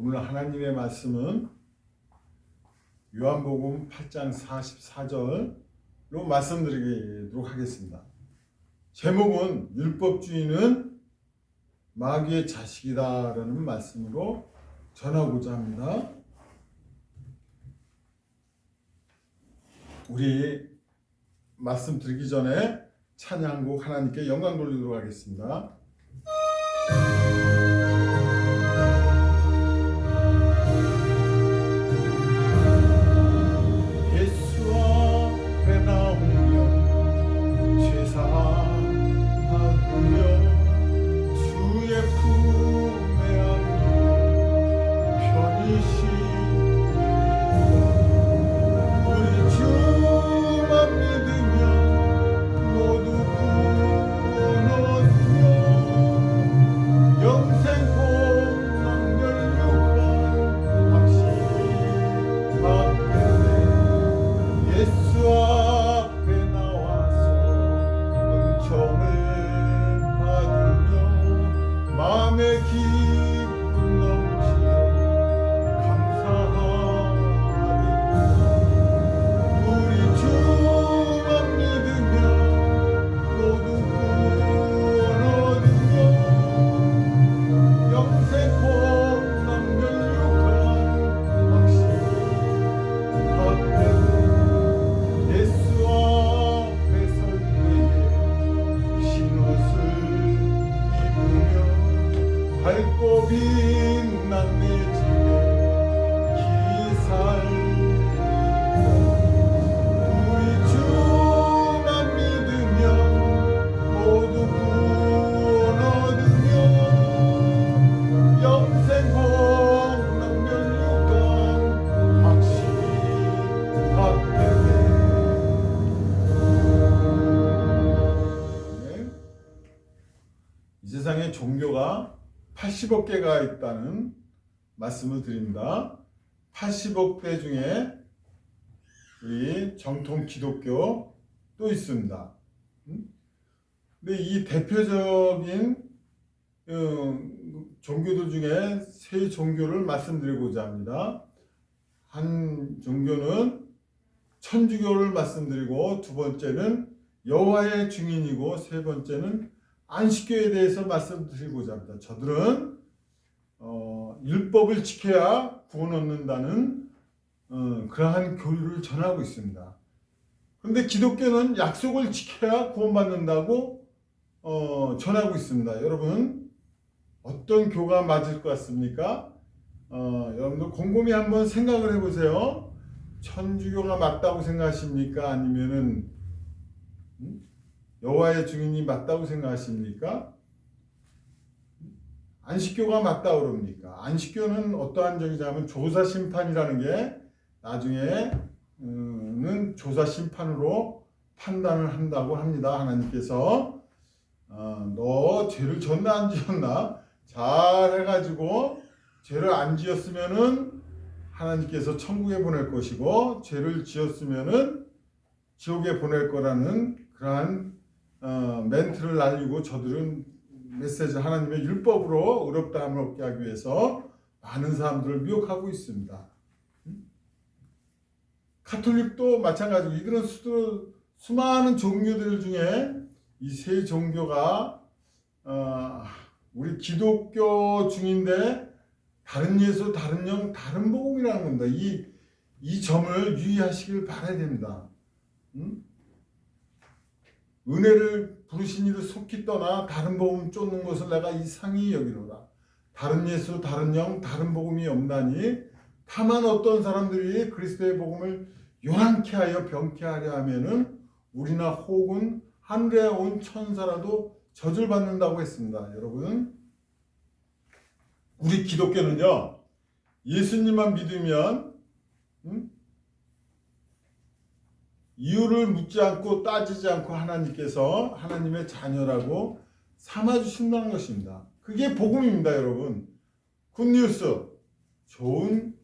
오늘 하나님의 말씀은 요한복음 8장 44절로 말씀드리도록 하겠습니다. 제목은 율법주의는 마귀의 자식이다라는 말씀으로 전하고자 합니다. 우리 말씀 드리기 전에 찬양곡 하나님께 영광 돌리도록 하겠습니다. 80억 개가 있다는 말씀을 드립니다. 80억 대 중에 우리 정통 기독교 또 있습니다. 음? 근데 이 대표적인 어, 종교들 중에 세 종교를 말씀드리고자 합니다. 한 종교는 천주교를 말씀드리고 두 번째는 여호와의 증인이고 세 번째는 안식교에 대해서 말씀드리고자 합니다. 저들은 어, 율법을 지켜야 구원 얻는다는 어, 그러한 교리를 전하고 있습니다. 그런데 기독교는 약속을 지켜야 구원받는다고 어, 전하고 있습니다. 여러분 어떤 교가 맞을 것 같습니까? 어, 여러분들 곰곰이 한번 생각을 해보세요. 천주교가 맞다고 생각하십니까? 아니면은 음? 여호와의 증인이 맞다고 생각하십니까? 안식교가 맞다 그럽니까? 안식교는 어떠한 적이냐면 조사 심판이라는 게 나중에는 조사 심판으로 판단을 한다고 합니다. 하나님께서 어, 너 죄를 졌나 안 지었나 잘 해가지고 죄를 안 지었으면은 하나님께서 천국에 보낼 것이고 죄를 지었으면은 지옥에 보낼 거라는 그러한 어, 멘트를 날리고 저들은 메시지 하나님의 율법으로 의롭다함을 얻게 하기 위해서 많은 사람들을 미혹하고 있습니다. 카톨릭도 마찬가지고 이들은 수, 수많은 종교들 중에 이 세 종교가 어, 우리 기독교 중인데 다른 예수, 다른 영, 다른 복음이라는 겁니다. 이, 이 점을 유의하시길 바라야 됩니다. 음? 은혜를 부르신 이를 속히 떠나 다른 복음 쫓는 것을 내가 이상히 여기노라. 다른 예수, 다른 영, 다른 복음이 없나니 다만 어떤 사람들이 그리스도의 복음을 요란케 하여 병케 하려 하면은 우리나 혹은 하늘에 온 천사라도 저줄 받는다고 했습니다. 여러분, 우리 기독교는요 예수님만 믿으면 음? 이유를 묻지 않고 따지지 않고 하나님께서 하나님의 자녀라고 삼아 주신다는 것입니다. 그게 복음입니다, 여러분. 굿뉴스, 좋은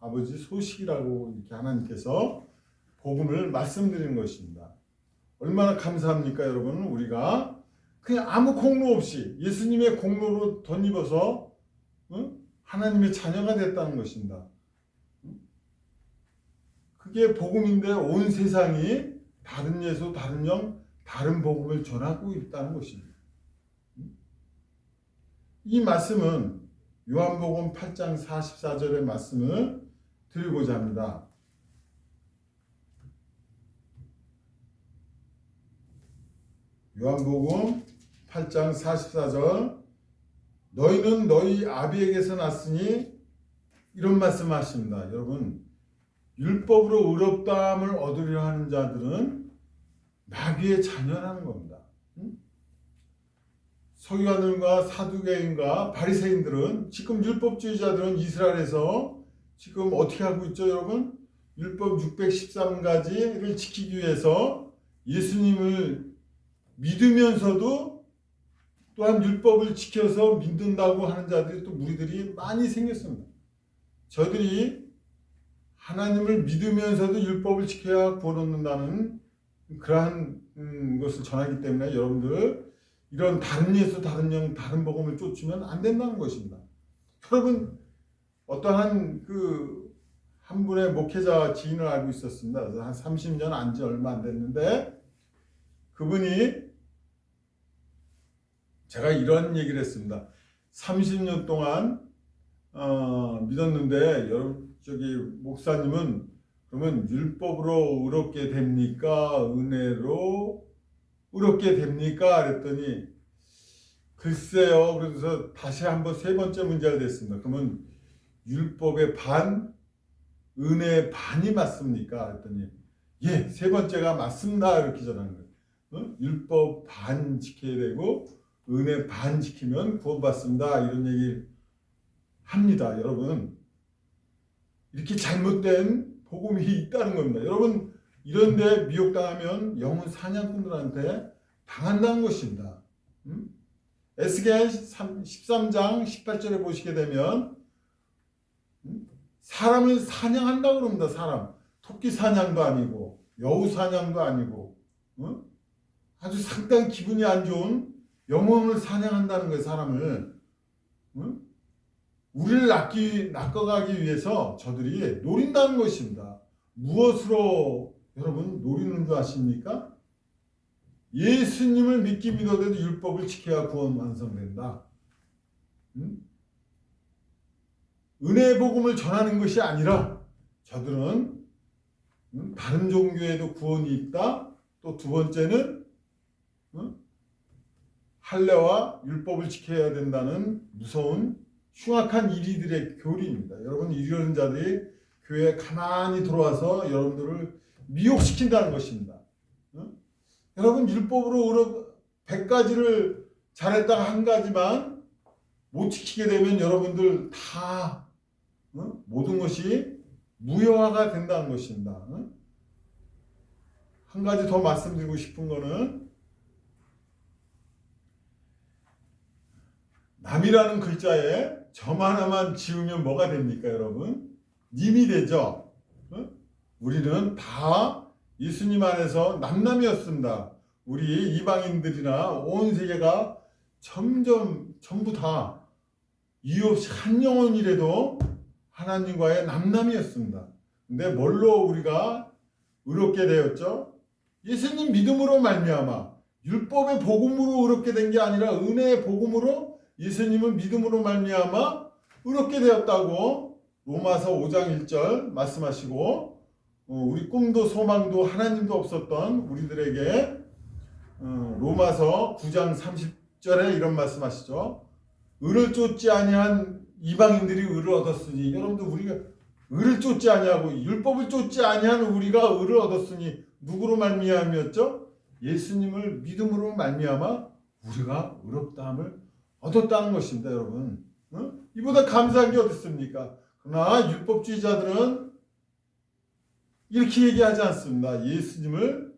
아버지 소식이라고 이렇게 하나님께서 복음을 말씀드리는 것입니다. 얼마나 감사합니까, 여러분? 우리가 그냥 아무 공로 없이 예수님의 공로로 덧입어서 응? 하나님의 자녀가 됐다는 것입니다. 그게 복음인데 온 세상이 다른 예수, 다른 영, 다른 복음을 전하고 있다는 것입니다. 이 말씀은 요한복음 8장 44절의 말씀을 드리고자 합니다. 요한복음 8장 44절 너희는 너희 아비에게서 났으니 이런 말씀 하십니다. 여러분 율법으로 의롭다함을 얻으려 하는 자들은 마귀의 자녀라는 겁니다. 응? 서기관들과 사두개인과 바리새인들은 지금 율법주의자들은 이스라엘에서 지금 어떻게 하고 있죠, 여러분? 율법 613가지를 지키기 위해서 예수님을 믿으면서도 또한 율법을 지켜서 믿는다고 하는 자들이 또 무리들이 많이 생겼습니다. 저들이 하나님을 믿으면서도 율법을 지켜야 구원 얻는다는 그러한 음, 것을 전하기 때문에 여러분들 이런 다른 예수, 다른 영, 다른 복음을 쫓으면 안 된다는 것입니다. 여러분 어떠한 그 한 분의 목회자 지인을 알고 있었습니다. 한 30년 안 지 얼마 안 됐는데 그분이 제가 이런 얘기를 했습니다. 30년 동안 어, 믿었는데 여러분 저기 목사님은 그러면 율법으로 의롭게 됩니까? 은혜로 의롭게 됩니까? 그랬더니 글쎄요. 그래서 다시 한번 세 번째 문제가 됐습니다. 그러면 율법의 반, 은혜의 반이 맞습니까? 그랬더니 예, 세 번째가 맞습니다. 이렇게 전하는 거예요. 어? 율법 반 지켜야 되고 은혜 반 지키면 구원받습니다. 이런 얘기 합니다. 여러분. 이렇게 잘못된 복음이 있다는 겁니다. 여러분, 이런데 미혹당하면 영혼 사냥꾼들한테 당한다는 것입니다. 음? 에스겔 13장 18절에 보시게 되면 음? 사람을 사냥한다고 그럽니다. 사람. 토끼 사냥도 아니고 여우 사냥도 아니고 어? 아주 상당히 기분이 안 좋은 영혼을 사냥한다는 거예요. 사람을. 어? 우리를 낚기, 낚아가기 위해서 저들이 노린다는 것입니다. 무엇으로 여러분 노리는 줄 아십니까? 예수님을 믿기 믿어도 율법을 지켜야 구원 완성된다. 응? 은혜의 복음을 전하는 것이 아니라 저들은 응? 다른 종교에도 구원이 있다. 또 두 번째는 응? 할례와 율법을 지켜야 된다는 무서운 흉악한 이리들의 교리입니다. 여러분 이런 자들이 교회에 가만히 들어와서 여러분들을 미혹시킨다는 것입니다. 어? 여러분 율법으로 100가지를 잘했다가 한 가지만 못 지키게 되면 여러분들 다 어? 모든 것이 무효화가 된다는 것입니다. 어? 한 가지 더 말씀드리고 싶은 거는 남이라는 글자에 점 하나만 지우면 뭐가 됩니까, 여러분? 님이 되죠. 어? 우리는 다 예수님 안에서 남남이었습니다. 우리 이방인들이나 온 세계가 점점 전부 다 이유 없이 한 영혼이라도 하나님과의 남남이었습니다. 근데 뭘로 우리가 의롭게 되었죠? 예수님 믿음으로 말미암아 율법의 복음으로 의롭게 된 게 아니라 은혜의 복음으로 예수님은 믿음으로 말미암아 의롭게 되었다고 로마서 5장 1절 말씀하시고 어, 우리 꿈도 소망도 하나님도 없었던 우리들에게 어, 로마서 9장 30절에 이런 말씀하시죠. 의를 쫓지 아니한 이방인들이 의를 얻었으니 여러분들 우리가 의를 쫓지 아니하고 율법을 쫓지 아니한 우리가 의를 얻었으니 누구로 말미암이었죠? 예수님을 믿음으로 말미암아 우리가 의롭다함을 얻었다는 것입니다, 여러분. 어? 이보다 감사한 게 어디 있습니까? 그러나 율법주의자들은 이렇게 얘기하지 않습니다. 예수님을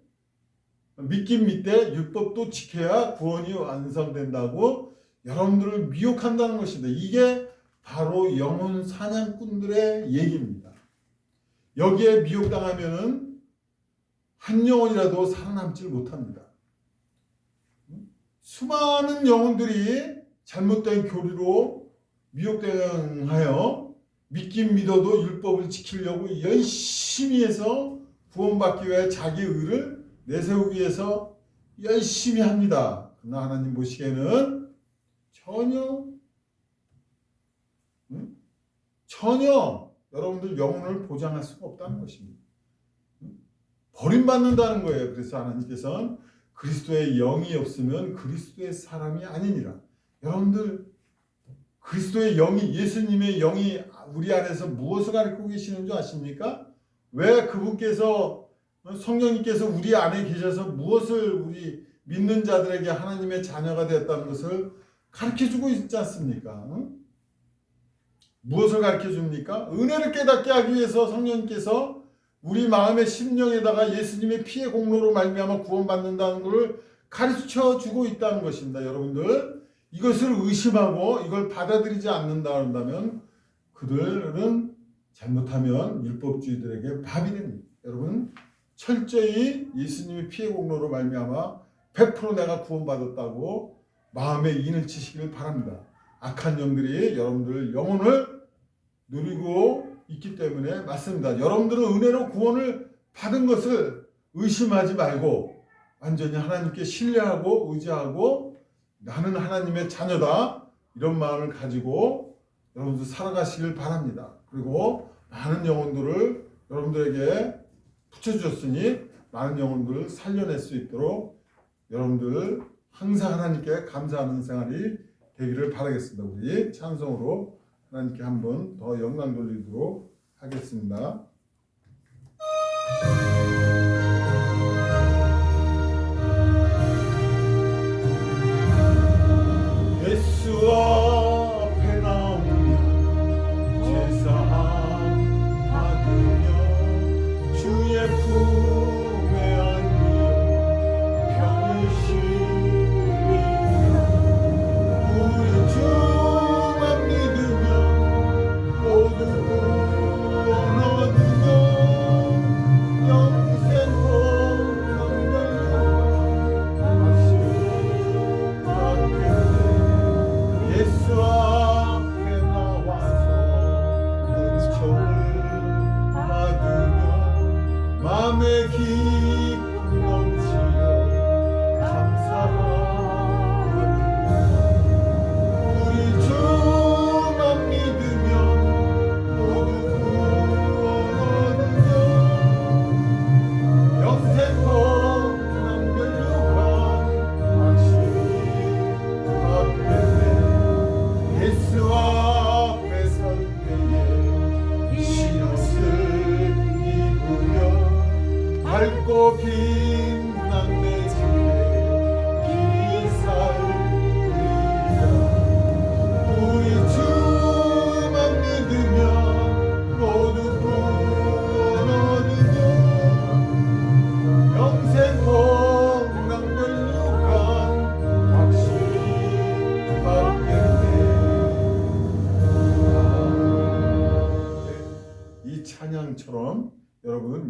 믿긴 믿되 율법도 지켜야 구원이 완성된다고 여러분들을 미혹한다는 것입니다. 이게 바로 영혼 사냥꾼들의 얘기입니다. 여기에 미혹당하면은 한 영혼이라도 살아남질 못합니다. 수많은 영혼들이 잘못된 교리로 미혹당하여 믿긴 믿어도 율법을 지키려고 열심히 해서 구원받기 위해 자기 의를 내세우기 위해서 열심히 합니다. 그러나 하나님 보시기에는 전혀 응? 전혀 여러분들 영혼을 보장할 수가 없다는 것입니다. 응? 버림받는다는 거예요. 그래서 하나님께서는 그리스도의 영이 없으면 그리스도의 사람이 아니니라. 여러분들 그리스도의 영이 예수님의 영이 우리 안에서 무엇을 가르치고 계시는 줄 아십니까? 왜 그분께서 성령님께서 우리 안에 계셔서 무엇을 우리 믿는 자들에게 하나님의 자녀가 되었다는 것을 가르쳐 주고 있지 않습니까? 응? 무엇을 가르쳐 줍니까? 은혜를 깨닫게 하기 위해서 성령님께서 우리 마음의 심령에다가 예수님의 피의 공로로 말미암아 구원받는다는 것을 가르쳐 주고 있다는 것입니다. 여러분들 이것을 의심하고 이걸 받아들이지 않는다 한다면 그들은 잘못하면 율법주의들에게 밥이 됩니다. 여러분 철저히 예수님의 피의 공로로 말미암아 100% 내가 구원받았다고 마음에 인을 치시길 바랍니다. 악한 영들이 여러분들 영혼을 누리고 있기 때문에 맞습니다. 여러분들은 은혜로 구원을 받은 것을 의심하지 말고 완전히 하나님께 신뢰하고 의지하고 나는 하나님의 자녀다 이런 마음을 가지고 여러분들 살아가시길 바랍니다. 그리고 많은 영혼들을 여러분들에게 붙여주셨으니 많은 영혼들을 살려낼 수 있도록 여러분들 항상 하나님께 감사하는 생활이 되기를 바라겠습니다. 우리 찬송으로 하나님께 한 번 더 영광 돌리도록 하겠습니다. 예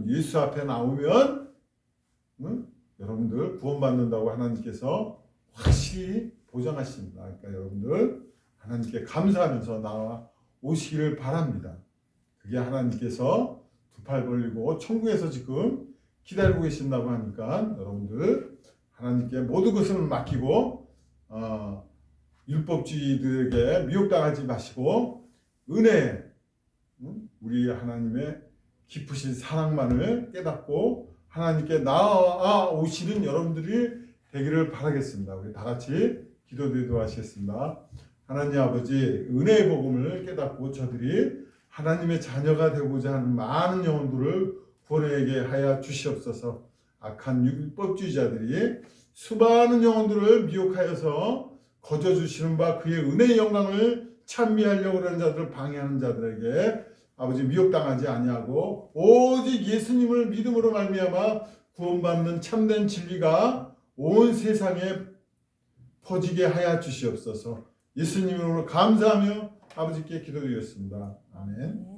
예수 앞에 나오면 응? 여러분들 구원받는다고 하나님께서 확실히 보장하십니다. 그러니까 여러분들 하나님께 감사하면서 나와 오시기를 바랍니다. 그게 하나님께서 두 팔 벌리고 천국에서 지금 기다리고 계신다고 하니까 여러분들 하나님께 모든 것을 맡기고 어, 율법주의들에게 미혹당하지 마시고 은혜 응? 우리 하나님의 깊으신 사랑만을 깨닫고 하나님께 나아 오시는 여러분들이 되기를 바라겠습니다. 우리 다 같이 기도드리도록 하시겠습니다. 하나님 아버지 은혜의 복음을 깨닫고 저들이 하나님의 자녀가 되고자 하는 많은 영혼들을 구원하게 하여 주시옵소서. 악한 율법주의자들이 수많은 영혼들을 미혹하여서 거저 주시는 바 그의 은혜의 영광을 찬미하려고 하는 자들을 방해하는 자들에게 아버지 미혹당하지 아니하고 오직 예수님을 믿음으로 말미암아 구원받는 참된 진리가 온 세상에 퍼지게 하여 주시옵소서. 예수님으로 감사하며 아버지께 기도드렸습니다. 아멘.